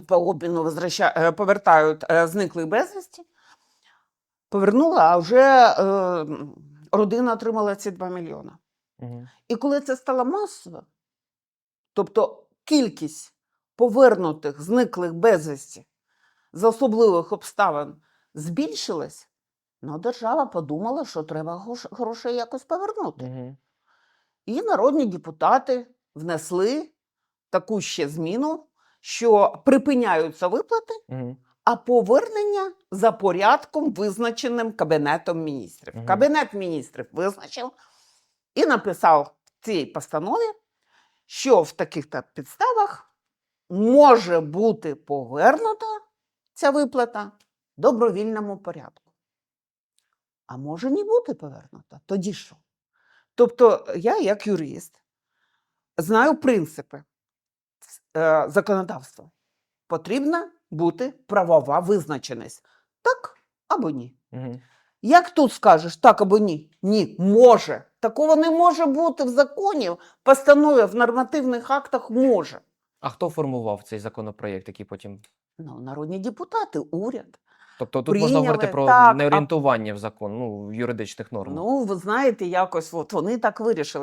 по обміну возвраща- е, повертають е, зниклих безвісті. Повернула, а вже е, родина отримала ці 2 мільйони. І коли це стало масово, тобто кількість повернутих зниклих безвісті з особливих обставин збільшилась, ну, держава подумала, що треба грошей якось повернути. Мгм. І народні депутати внесли таку ще зміну, що припиняються виплати, Мгм. а повернення за порядком, визначеним Кабінетом міністрів. Мгм. Кабінет міністрів визначив і написав в цій постанові, що в таких-то підставах може бути повернута ця виплата в добровільному порядку. А може не бути повернута. Тоді що? Тобто, я, як юрист, знаю принципи е, законодавства. Потрібна бути правова визначеність. Так або ні. Мгм. Як тут скажеш так або ні? Ні, може. Такого не може бути в законі, в постанові, в нормативних актах може. А хто формував цей законопроєкт, який потім. Ну, народні депутати, уряд. Тобто тут можна говорити про так, а- неорієнтування в закон, ну, в юридичних нормах. Ну, ви знаєте, якось от вони так вирішили.